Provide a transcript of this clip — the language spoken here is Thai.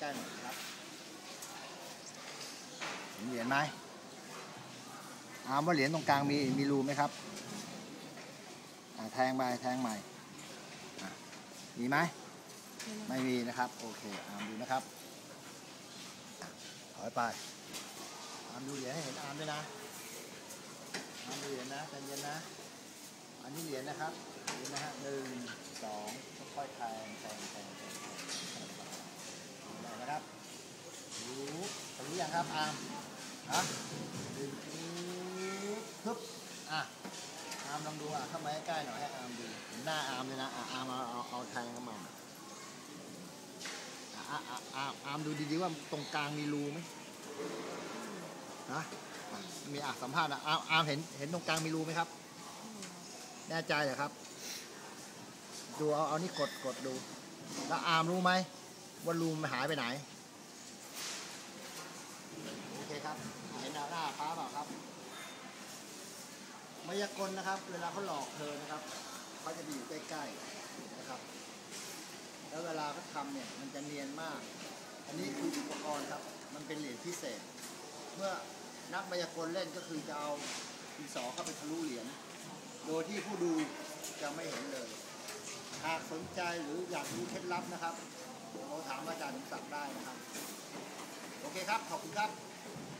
ใกล้หน่อยครับเห็นเหรียญไหมอามว่าเหรียญตรงกลางมีมีรูไหมครับอ่าแทงไปแทงใหม่อะมีไหมไม่มีนะครับ โอเคอามดูนะครับอะถอยไปอามดูเหรียญให้เห็นอามด้วยนะอามดูเหรียญนะใจเย็นนะ อันนี้เหรียญนะครับเหรียญนะฮะหนึ่งสองค่อยๆแทงแทงแทงแทงแทงแทงไปได้นะครับรู้รู้ ยังครับอามฮะดึงปึ๊บอะอามลองดูอะเข้ามาใกล้ๆหน่อยให้อามดูหน้าอามเลยนะอะอามเอาเอาเอาแทงเข้ามาอะอะอะอะอามดูดีๆว่าตรงกลางมีรูไหมนะมีอะสัมภาษณ์อะอามอามเห็นเห็นตรงกลางมีรูไหมครับ แน่ใจเหรอครับ ดูเอาเอานี่กดกดดู แล้วอามรู้ไหมว่ารูมันหายไปไหน โอเครับเห็นหน้าหน้าฟ้าเปล่าครับมายากลนะครับ เวลาเขาหลอกเธอนะครับเขาจะอยู่ใกล้ๆนะครับ แล้วเวลาเขาทำเนี่ยมันจะเนียนมาก อันนี้คืออุปกรณ์ครับ มันเป็นเหรียญพิเศษ เมื่อนักมายากลเล่นก็คือจะเอาดินสอเข้าไปทะลุเหรียญโดยที่ผู้ดูจะไม่เห็นเลย หากสนใจหรืออยากรู้เคล็ดลับนะครับโทรถามอาจารย์สมศักดิ์ได้นะครับ โอเคครับ ขอบคุณครับ